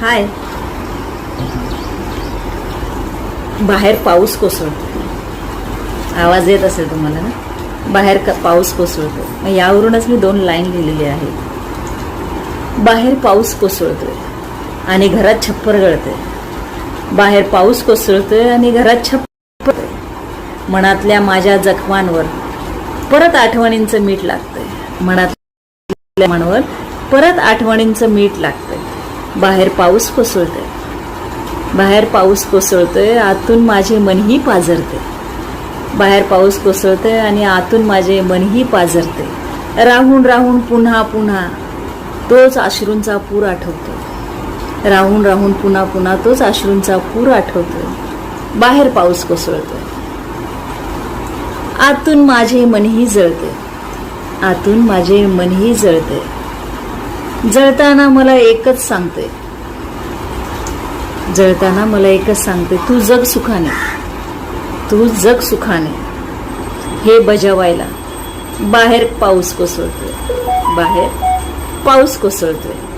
हाय. बाहेर पाऊस कोसळतो. आवाज येत असेल तुम्हाला ना? बाहेर क- पाऊस कोसळतो. मग यावरूनच मी दोन लाईन लिहिलेली आहे बाहेर पाऊस कोसळतोय आणि घरात छप्पर गळते बाहेर पाऊस कोसळतोय आणि घरात छप्पर मनातल्या माझ्या जखमांवर परत आठवणींचं मीठ लागतंय. मनातल्या मनावर परत आठवणींचं मीठ लागतंय. बाहेर पाऊस कोसळतोय. बाहेर पाऊस कोसळतोय आतून माझे मनही पाझरते. बाहेर पाऊस कोसळतोय आणि आतून माझे मनही पाझरते. राहून राहून पुन्हा पुन्हा तोच अश्रूंचा पूर आठवतो राहून राहून पुन्हा पुन्हा तोच अश्रूंचा पूर आठवतोय. बाहेर पाऊस कोसळतोय. आतून माझे मनही जळते. आतून माझे मनही जळते. जळताना मला एकच सांगते. जळताना मला एकच सांगते तू जग सुखाने. तू जग सुखाने. हे बजावायला. बाहेर पाऊस कोसळतोय. बाहेर पाऊस कोसळतोय.